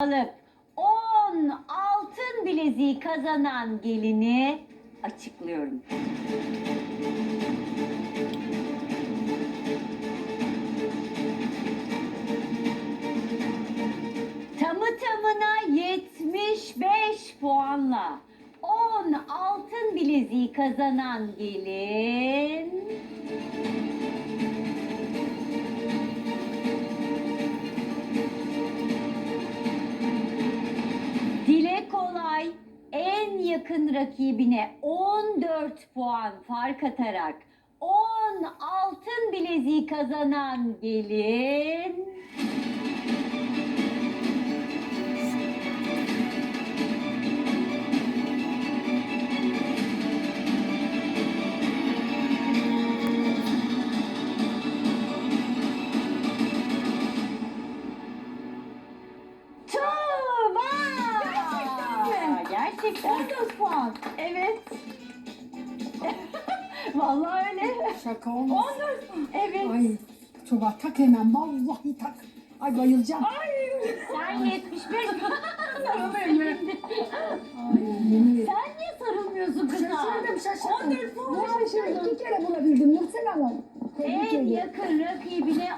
alıp 10 altın bileziği kazanan gelini açıklıyorum. Tamı tamına 75 puanla 10 altın bileziği kazanan gelin en yakın rakibine 14 puan fark atarak 10 altın bileziği kazanan gelin Gerçekten mi? Gerçekten. 14 puan. Evet. Vallahi öyle. Şaka olmaz. 14 puan. Evet. Ay Tuba tak hemen vallahi tak. Ay bayılacağım. Sen 75 Sarılayım mı? Ay yemin ederim. Sen niye sarılmıyorsun kıza? Şaşırdım şaşırdım. 14 puan Ne şaşırdım? İki kere bulabildim Nursel Hanım. Tebrik En ederim. yakın rakibine